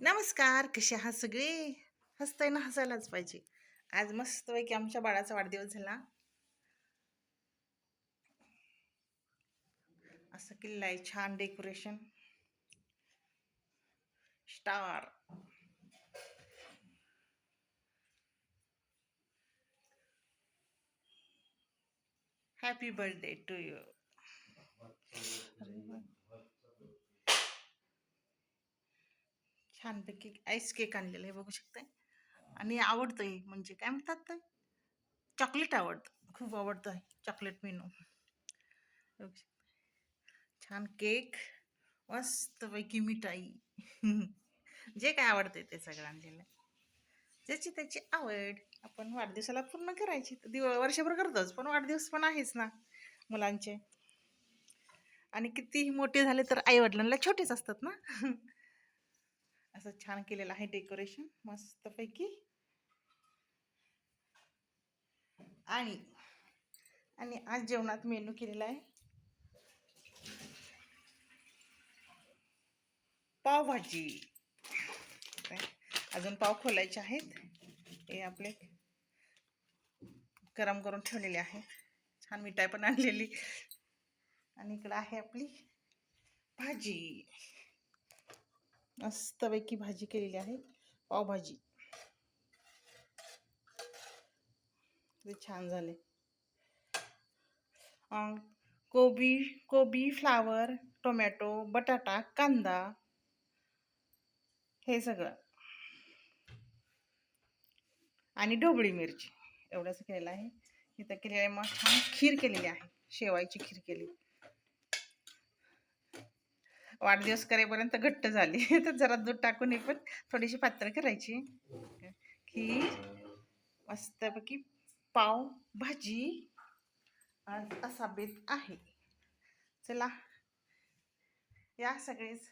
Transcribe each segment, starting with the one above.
नमस्कार कसे आहात सगळे? हसताय ना हसायलाच पाहिजे. आज मस्त पैकी आमच्या बाळाचा वाढदिवस झाला. असं किल्ला आहे छान decoration star happy birthday to you छानपैकी आईस केक आणलेला आहे बघू शकताय. आणि आवडतोय म्हणजे काय म्हणतात ते? चॉकलेट आवडतं. खूप आवडतं आहे चॉकलेट मेनू बघू. छान केक मस्तपैकी मिठाई. जे काय आवडते ते सगळं आणलेलं आहे. ज्याची त्याची आवड आपण वाढदिवसाला पूर्ण करायची. दिव वर्षभर करतोच पण वाढदिवस पण आहेच ना मुलांचे. आणि कितीही मोठे झाले तर आई वडिलांना छोटेच असतात ना. असं छान केलेलं आहे डेकोरेशन मस्तपैकी. आणि आणि आज जेवणात मेनू केलेला आहे. पावभाजी. अजून पाव खोलायचे आहेत. हे आपले गरम करून ठेवलेले आहे. छान मिठाई पण आणलेली. आणि इकडं आहे आपली भाजी. मस्तपैकी भाजी केलेली आहे. पावभाजी. ते छान झाले. कोबी कोबी फ्लावर टोमॅटो बटाटा कांदा हे सगळं. आणि ढोबळी मिरची. एवढंच केलेलं आहे. इथं केलेलं आहे मग छान खीर केलेली आहे. शेवायची खीर केली. वाढदिवस करेपर्यंत घट्ट झाली. तर जरा दूध टाकून हे पण थोडीशी पात्र करायची. खीर मस्तपैकी पाव भाजी आज असा बेत आहे. चला या सगळेच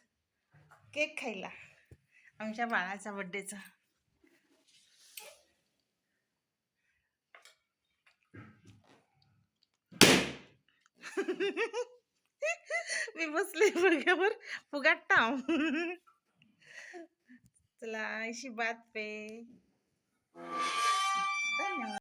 केक खायला. आमच्या बाळाचा बड्डेचा मी बसले बघ्यावर फुगाट्टा चला अशी बात पे धन्यवाद.